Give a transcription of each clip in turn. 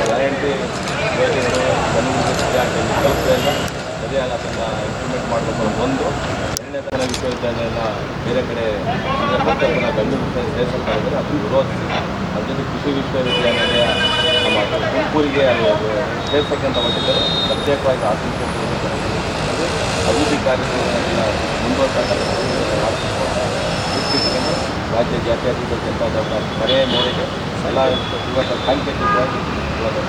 Guarantee ಯೋಜನೆಗಳು ಸಂಸ್ಥೆಯನ್ನು ಸರಿಯಾಗಿ ಅದನ್ನು ಇಂಪ್ಲಿಮೆಂಟ್ ಮಾಡಬೇಕು ಒಂದು ಎರಡನೇ ಥರ ವಿಶ್ವವಿದ್ಯಾಲಯನ ಬೇರೆ ಕಡೆ ಅಂದರೆ ಮಕ್ಕಳನ್ನು ಬೆಂಗಳೂರು ಸೇರಿಸ್ತಾ ಇದ್ದರೆ ಅದನ್ನು ವಿರೋಧಿಸಿ ಅದ್ರ ಜೊತೆ ಕೃಷಿ ವಿಶ್ವವಿದ್ಯಾಲಯ ನಮ್ಮ ತುಮಕೂರಿಗೆ ಸೇರ್ಸಕ್ಕಂತ ಹೊರಟಿದ್ದರೆ ಪ್ರತ್ಯೇಕವಾಗಿ ಆರ್ಥಿಕ ಅಭಿವೃದ್ಧಿ ಕಾರ್ಯಕ್ರಮಗಳನ್ನು ಮುಂದುವರೆಸಕ್ಕೆ ಇಟ್ಕೊಂಡು ರಾಜ್ಯ ಜಾತ್ಯಾತೀತ ಜನತಾ ದಳದ ಕರೆಯ ಮೇರೆಗೆ ಎಲ್ಲ ಇವತ್ತು ಸಾಂಕೇತಿಕವಾಗಿ ಇವತ್ತು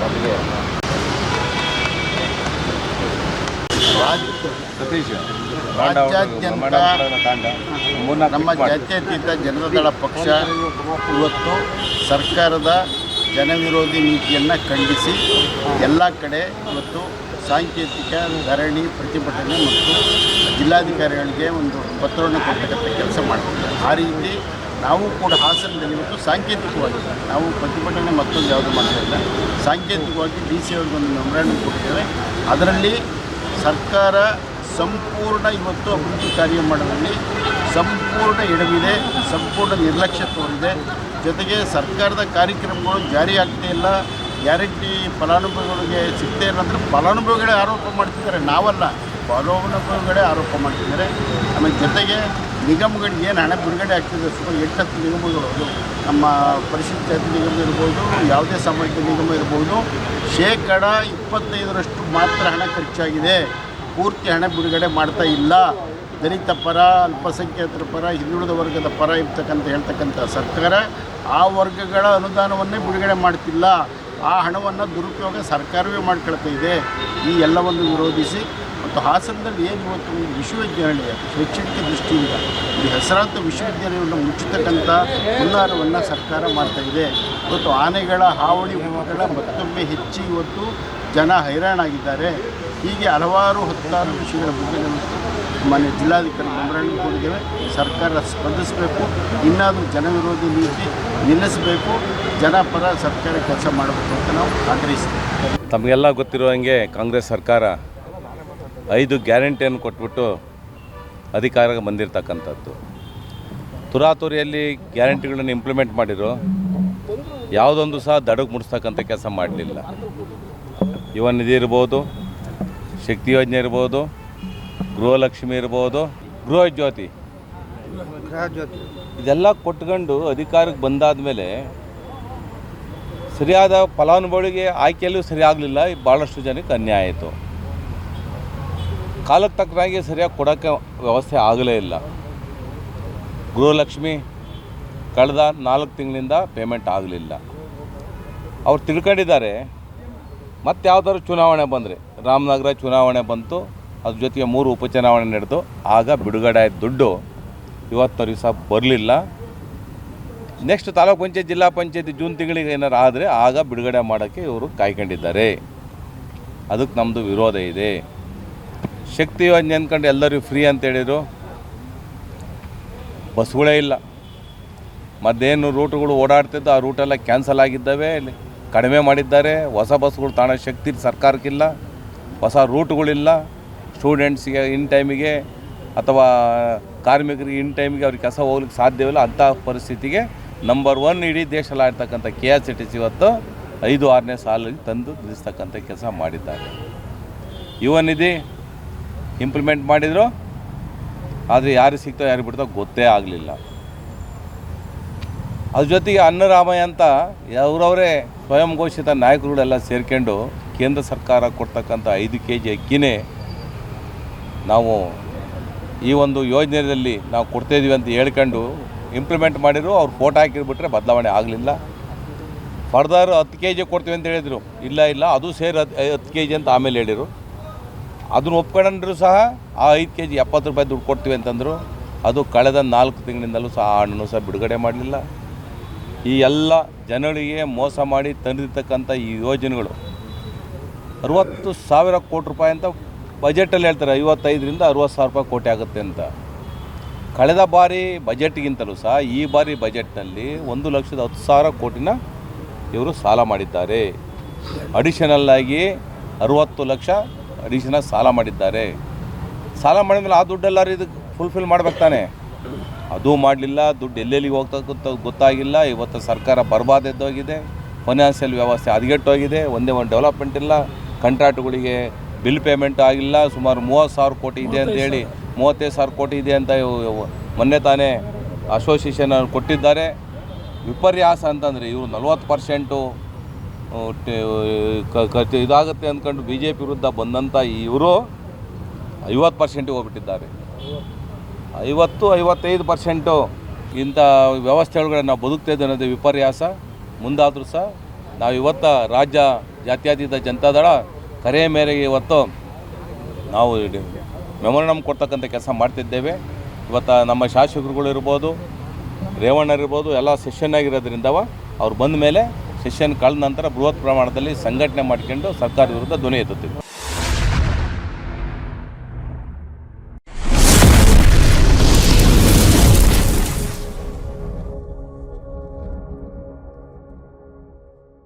ರಾಜ್ಯಾದ್ಯಂತ ನಮ್ಮ ಜಾತ್ಯತೀತ ಜನತಾದಳ ಪಕ್ಷ ಇವತ್ತು ಸರ್ಕಾರದ ಜನವಿರೋಧಿ ನೀತಿಯನ್ನು ಖಂಡಿಸಿ ಎಲ್ಲ ಕಡೆ ಇವತ್ತು ಸಾಂಕೇತಿಕ ಧರಣಿ, ಪ್ರತಿಭಟನೆ ಮತ್ತು ಜಿಲ್ಲಾಧಿಕಾರಿಗಳಿಗೆ ಒಂದು ಪತ್ರವನ್ನು ಕೊಡ್ತಕ್ಕಂಥ ಕೆಲಸ ಮಾಡ್ತಿದ್ದಾರೆ ಆ ರೀತಿ ನಾವು ಕೂಡ ಹಾಸನದಲ್ಲಿ ಇವತ್ತು ಸಾಂಕೇತಿಕವಾಗಿ, ನಾವು ಪ್ರತಿಭಟನೆ ಮತ್ತೊಂದು ಯಾವುದು ಮಾಡ್ತಾ ಇಲ್ಲ. ಸಾಂಕೇತಿಕವಾಗಿ ಡಿ ಸಿ ಅವ್ರಿಗೆ ಒಂದು ಮೆಮೊರಾಂಡಮ್ ಕೊಟ್ಟಿದ್ದೇವೆ. ಅದರಲ್ಲಿ ಸರ್ಕಾರ ಸಂಪೂರ್ಣ ಇವತ್ತು ಅಭಿವೃದ್ಧಿ ಕಾರ್ಯ ಮಾಡುವಲ್ಲಿ ಸಂಪೂರ್ಣ ಎಡವಿದೆ, ಸಂಪೂರ್ಣ ನಿರ್ಲಕ್ಷ್ಯ ತೋರಿದೆ. ಜೊತೆಗೆ ಸರ್ಕಾರದ ಕಾರ್ಯಕ್ರಮಗಳು ಜಾರಿ ಆಗ್ತಾ ಇಲ್ಲ. ಗ್ಯಾರಂಟಿ ಫಲಾನುಭವಿಗಳಿಗೆ ಸಿಗ್ತಾ ಇಲ್ಲ ಅಂದರೆ ಫಲಾನುಭವಿಗಳೇ ಆರೋಪ ಮಾಡ್ತಿದ್ದಾರೆ. ನಾವಲ್ಲ, ಫಲಾನುಭವಿಗಳೇ ಆರೋಪ ಮಾಡ್ತಿದ್ದಾರೆ. ಆಮೇಲೆ ಜೊತೆಗೆ ನಿಗಮಗಳಿಗೆ ಏನು ಹಣ ಬಿಡುಗಡೆ ಆಗ್ತಿದೆ ಸುಮಾರು ಎಂಟತ್ತು ನಿಗಮಗಳು. ನಮ್ಮ ಪರಿಶಿಷ್ಟ ಜಾತಿ ನಿಗಮ ಇರ್ಬೋದು, ಯಾವುದೇ ಸಾಮಾಜಿಕ ನಿಗಮ ಇರ್ಬೋದು, ಶೇಕಡ ಇಪ್ಪತ್ತೈದರಷ್ಟು ಮಾತ್ರ ಹಣ ಖರ್ಚಾಗಿದೆ. ಪೂರ್ತಿ ಹಣ ಬಿಡುಗಡೆ ಮಾಡ್ತಾ ಇಲ್ಲ. ದಲಿತ ಪರ, ಅಲ್ಪಸಂಖ್ಯಾತರ ಪರ, ಹಿಂದುಳಿದ ವರ್ಗದ ಪರ ಇರ್ತಕ್ಕಂಥ ಹೇಳ್ತಕ್ಕಂಥ ಸರ್ಕಾರ ಆ ವರ್ಗಗಳ ಅನುದಾನವನ್ನೇ ಬಿಡುಗಡೆ ಮಾಡ್ತಿಲ್ಲ. ಆ ಹಣವನ್ನು ದುರುಪಯೋಗ ಸರ್ಕಾರವೇ ಮಾಡ್ಕೊಳ್ತಾ ಇದೆ. ಈ ಎಲ್ಲವನ್ನು ವಿರೋಧಿಸಿ ಮತ್ತು ಹಾಸನದಲ್ಲಿ ಏನು ಇವತ್ತು ಒಂದು ವಿಶ್ವವಿದ್ಯಾನಿಲಯ ಶೈಕ್ಷಣಿಕ ದೃಷ್ಟಿಯಿಂದ ಈ ಹೆಸರಾಂತ ವಿಶ್ವವಿದ್ಯಾಲಯವನ್ನು ಮುಚ್ಚತಕ್ಕಂಥ ಹುನ್ನಾರವನ್ನು ಸರ್ಕಾರ ಮಾಡ್ತಾ ಇದೆ. ಇವತ್ತು ಆನೆಗಳ, ಹಾವಳಿ ಮತ್ತೊಮ್ಮೆ ಹೆಚ್ಚಿ ಇವತ್ತು ಜನ ಹೈರಾಣಾಗಿದ್ದಾರೆ. ಹೀಗೆ ಹಲವಾರು ಹತ್ತಾರು ವಿಷಯಗಳ ಬಗ್ಗೆ ನಮ್ಮ ಮಾನ್ಯ ಜಿಲ್ಲಾಧಿಕಾರಿ ಮೆಮೊರಾಂಡಮ್ ಕೊಟ್ಟಿದ್ದೇವೆ ಸರ್ಕಾರ ಸ್ಪಂದಿಸಬೇಕು, ಇನ್ನಾದರೂ ಜನವಿರೋಧಿ ನೀತಿ ನಿಲ್ಲಿಸಬೇಕು ಜನಪರ ಸರ್ಕಾರ ಕೆಲಸ ಮಾಡಬೇಕು ಅಂತ ನಾವು ಆಗ್ರಹಿಸ್ತೀವಿ. ತಮಗೆಲ್ಲ ಗೊತ್ತಿರೋ ಹಾಗೆ ಕಾಂಗ್ರೆಸ್ ಸರ್ಕಾರ ಐದು ಗ್ಯಾರಂಟಿಯನ್ನು ಕೊಟ್ಬಿಟ್ಟು ಅಧಿಕಾರಕ್ಕೆ ಬಂದಿರತಕ್ಕಂಥದ್ದು. ತುರಾತುರಿಯಲ್ಲಿ ಗ್ಯಾರಂಟಿಗಳನ್ನು ಇಂಪ್ಲಿಮೆಂಟ್ ಮಾಡಿದ್ರು. ಯಾವುದೊಂದು ಸಹ ದಡಕ್ಕೆ ಮುಡಿಸ್ತಕ್ಕಂಥ ಕೆಲಸ ಮಾಡಲಿಲ್ಲ. ಇವನ್ ಇದಿರ್ಬೋದು ಶಕ್ತಿ ಯೋಜನೆ ಇರ್ಬೋದು ಗೃಹಲಕ್ಷ್ಮಿ ಇರ್ಬೋದು ಗೃಹ ಜ್ಯೋತಿ ಇದೆಲ್ಲ ಕೊಟ್ಕೊಂಡು ಅಧಿಕಾರಕ್ಕೆ ಬಂದಾದ ಮೇಲೆ ಸರಿಯಾದ ಫಲಾನುಭವಿಗೆ ಆಯ್ಕೆಯಲ್ಲೂ ಸರಿಯಾಗಲಿಲ್ಲ ಭಾಳಷ್ಟು ಜನಕ್ಕೆ ಅನ್ಯಾಯ ಆಯಿತು. ಕಾಲಕ್ಕೆ ತಕ್ಕನಾಗಿ ಸರಿಯಾಗಿ ಕೊಡೋಕ್ಕೆ ವ್ಯವಸ್ಥೆ ಆಗಲೇ ಇಲ್ಲ. ಗೃಹಲಕ್ಷ್ಮಿ ಕಳೆದ ನಾಲ್ಕು ತಿಂಗಳಿಂದ ಪೇಮೆಂಟ್ ಆಗಲಿಲ್ಲ. ಅವ್ರು ತಿಳ್ಕೊಂಡಿದ್ದಾರೆ ಮತ್ತೆ ಯಾವ್ದಾದ್ರು ಚುನಾವಣೆ ಬಂದರೆ. ರಾಮನಗರ ಚುನಾವಣೆ ಬಂತು, ಅದ್ರ ಜೊತೆಗೆ ಮೂರು ಉಪಚುನಾವಣೆ ನಡೆದು, ಆಗ ಬಿಡುಗಡೆ ಆಯ್ತು ದುಡ್ಡು ಇವತ್ತವರೆಗೆ ಸಹ ಬರಲಿಲ್ಲ. ನೆಕ್ಸ್ಟ್ ತಾಲೂಕು ಪಂಚಾಯತ್, ಜಿಲ್ಲಾ ಪಂಚಾಯತಿ ಜೂನ್ ತಿಂಗಳಿಗೆ ಏನಾರು ಆದರೆ ಆಗ ಬಿಡುಗಡೆ ಮಾಡೋಕ್ಕೆ ಇವರು ಕಾಯ್ಕೊಂಡಿದ್ದಾರೆ. ಅದಕ್ಕೆ ನಮ್ಮದು ವಿರೋಧ ಇದೆ. ಶಕ್ತಿ ಯೋಜನೆ ಅಂದ್ಕೊಂಡು ಎಲ್ಲರಿಗೂ ಫ್ರೀ ಅಂತ ಹೇಳಿದರು. ಬಸ್ಗಳೇ ಇಲ್ಲ. ಮತ್ತೇನು ರೂಟ್ಗಳು ಓಡಾಡ್ತಿದ್ದು ಆ ರೂಟೆಲ್ಲ ಕ್ಯಾನ್ಸಲ್ ಆಗಿದ್ದಾವೆ. ಕಡಿಮೆ ಮಾಡಿದ್ದಾರೆ. ಹೊಸ ಬಸ್ಗಳು ತಾಣ ಶಕ್ತಿ ಸರ್ಕಾರಕ್ಕಿಲ್ಲ. ಹೊಸ ರೂಟ್ಗಳಿಲ್ಲ. ಸ್ಟೂಡೆಂಟ್ಸ್ಗೆ ಇನ್ ಟೈಮಿಗೆ ಅಥವಾ ಕಾರ್ಮಿಕರಿಗೆ ಇನ್ ಟೈಮಿಗೆ ಅವ್ರಿಗೆ ಕೆಲಸ ಹೋಗ್ಲಿಕ್ಕೆ ಸಾಧ್ಯವಿಲ್ಲ. ಅಂಥ ಪರಿಸ್ಥಿತಿಗೆ ನಂಬರ್ ಒನ್ ಇಡೀ ದೇಶದಲ್ಲಿ K S C T C ಇವತ್ತು ಐದು, ಆರನೇ ಸಾಲಿಗೆ ತಂದು ನಿಲ್ಲಿಸ್ತಕ್ಕಂಥ ಕೆಲಸ ಮಾಡಿದ್ದಾರೆ. ಯುವ ನಿಧಿ ಇಂಪ್ಲಿಮೆಂಟ್ ಮಾಡಿದರು. ಆದರೆ ಯಾರು ಸಿಗ್ತೋ ಯಾರು ಬಿಡ್ತೋ ಗೊತ್ತೇ ಆಗಲಿಲ್ಲ. ಅದ್ರ ಜೊತೆಗೆ ಅನ್ನರಾಮಯ್ಯ ಅಂತ ಅವರವರೇ ಸ್ವಯಂ ಘೋಷಿತ ನಾಯಕರುಗಳೆಲ್ಲ ಸೇರ್ಕೊಂಡು ಕೇಂದ್ರ ಸರ್ಕಾರ ಕೊಡ್ತಕ್ಕಂಥ ಐದು ಕೆ ಜಿ ಅಕ್ಕಿನೇ ನಾವು ಈ ಒಂದು ಯೋಜನೆಯಲ್ಲಿ ನಾವು ಕೊಡ್ತಾಯಿದ್ದೀವಿ ಅಂತ ಹೇಳ್ಕೊಂಡು ಇಂಪ್ಲಿಮೆಂಟ್ ಮಾಡಿದ್ರು, ಅವ್ರು ಫೋಟೋ ಹಾಕಿರ್ಬಿಟ್ರೆ ಬದಲಾವಣೆ ಆಗಲಿಲ್ಲ. ಫರ್ದರ್ ಹತ್ತು ಕೆ ಜಿ ಕೊಡ್ತೀವಿ ಅಂತ ಹೇಳಿದರು. ಇಲ್ಲ ಇಲ್ಲ, ಅದು ಸೇರಿ ಹತ್ತು ಹತ್ತು ಕೆ ಜಿ ಅಂತ ಆಮೇಲೆ ಹೇಳಿದರು. ಅದನ್ನು ಒಪ್ಕೊಂಡ್ರು ಸಹ ಆ ಐದು ಕೆ ಜಿ ಎಪ್ಪತ್ತು ರೂಪಾಯಿ ದುಡ್ಡು ಕೊಡ್ತೀವಿ ಅಂತಂದರು. ಅದು ಕಳೆದ ನಾಲ್ಕು ತಿಂಗಳಿಂದಲೂ ಸಹ ಆ ಹಣ್ಣನ್ನು ಸಹ ಬಿಡುಗಡೆ ಮಾಡಲಿಲ್ಲ. ಈ ಎಲ್ಲ ಜನಗಳಿಗೆ ಮೋಸ ಮಾಡಿ ತಂದಿರ್ತಕ್ಕಂಥ ಈ ಯೋಜನೆಗಳು ಅರುವತ್ತು ಸಾವಿರ ಕೋಟಿ ರೂಪಾಯಿ ಅಂತ ಬಜೆಟಲ್ಲಿ ಹೇಳ್ತಾರೆ. ಐವತ್ತೈದರಿಂದ ಅರುವತ್ತು ಸಾವಿರ ರೂಪಾಯಿ ಕೋಟಿ ಆಗುತ್ತೆ ಅಂತ. ಕಳೆದ ಬಾರಿ ಬಜೆಟ್ಗಿಂತಲೂ ಸಹ ಈ ಬಾರಿ ಬಜೆಟ್ನಲ್ಲಿ ಒಂದು ಲಕ್ಷದ ಹತ್ತು ಸಾವಿರ ಕೋಟಿನ ಇವರು ಸಾಲ ಮಾಡಿದ್ದಾರೆ. ಅಡಿಷನಲ್ ಆಗಿ ಅರುವತ್ತು ಲಕ್ಷ ಅಡಿಷನಲ್ ಸಾಲ ಮಾಡಿದ್ದಾರೆ. ಸಾಲ ಮಾಡಿದ್ಮೇಲೆ ಆ ದುಡ್ಡೆಲ್ಲರೂ ಇದಕ್ಕೆ ಫುಲ್ಫಿಲ್ ಮಾಡ್ಬೇಕು ತಾನೆ. ಅದು ಮಾಡಲಿಲ್ಲ, ದುಡ್ಡು ಎಲ್ಲೆಲ್ಲಿಗೆ ಹೋಗ್ತಾ ಗೊತ್ತ ಗೊತ್ತಾಗಿಲ್ಲ. ಇವತ್ತು ಸರ್ಕಾರ ಬರ್ಬಾದೆದ್ದೋಗಿದೆ ಫೈನಾನ್ಷಿಯಲ್ ವ್ಯವಸ್ಥೆ ಹದಗೆಟ್ಟೋಗಿದೆ. ಒಂದೇ ಒಂದು ಡೆವಲಪ್ಮೆಂಟ್ ಇಲ್ಲ. ಕಂಟ್ರಾಕ್ಟ್ಗಳಿಗೆ ಬಿಲ್ ಪೇಮೆಂಟ್ ಆಗಿಲ್ಲ, ಸುಮಾರು ಮೂವತ್ತು ಸಾವಿರ ಕೋಟಿ ಇದೆ ಅಂತ ಹೇಳಿ, ಮೂವತ್ತೈದು ಸಾವಿರ ಕೋಟಿ ಇದೆ ಅಂತ ಮೊನ್ನೆ ತಾನೇ ಅಸೋಸಿಯೇಷನ್ ಕೊಟ್ಟಿದ್ದಾರೆ. ವಿಪರ್ಯಾಸ ಅಂತಂದರೆ ಇವರು ನಲ್ವತ್ತು ಪರ್ಸೆಂಟು ಇದಾಗುತ್ತೆ ಅಂದ್ಕೊಂಡು ಬಿ ಜೆ ಪಿ ವಿರುದ್ಧ ಬಂದಂಥ ಇವರು ಐವತ್ತು ಪರ್ಸೆಂಟಿಗೆ ಹೋಗ್ಬಿಟ್ಟಿದ್ದಾರೆ. ಐವತ್ತು, ಐವತ್ತೈದು ಪರ್ಸೆಂಟು ಇಂಥ ವ್ಯವಸ್ಥೆ ಒಳಗಡೆ ನಾವು ಬದುಕ್ತಾ ಇದ್ದೇನೆ ಅನ್ನೋದು ವಿಪರ್ಯಾಸ. ಮುಂದಾದರೂ ಸಹ ನಾವು ಇವತ್ತು ರಾಜ್ಯ ಜಾತ್ಯತೀತ ಜನತಾದಳ ಕರೆಯ ಮೇರೆಗೆ ಇವತ್ತು ನಾವು ಮೆಮೊರಂಡಮ್ ಕೊಡ್ತಕ್ಕಂಥ ಕೆಲಸ ಮಾಡ್ತಿದ್ದೇವೆ. ಇವತ್ತು ನಮ್ಮ ಶಾಸಕರುಗಳು ಇರ್ಬೋದು ರೇವಣ್ಣರಿರ್ಬೋದು ಎಲ್ಲ ಸೆಷನ್ ಆಗಿರೋದ್ರಿಂದವ ಅವ್ರು ಬಂದ ಮೇಲೆ ಸೆಷನ್ ಕಳೆದ ನಂತರ ಬೃಹತ್ ಪ್ರಮಾಣದಲ್ಲಿ ಸಂಘಟನೆ ಮಾಡ್ಕೊಂಡು ಸರ್ಕಾರದ ವಿರುದ್ಧ ಧ್ವನಿ ಎತ್ತುತ್ತೀವಿ.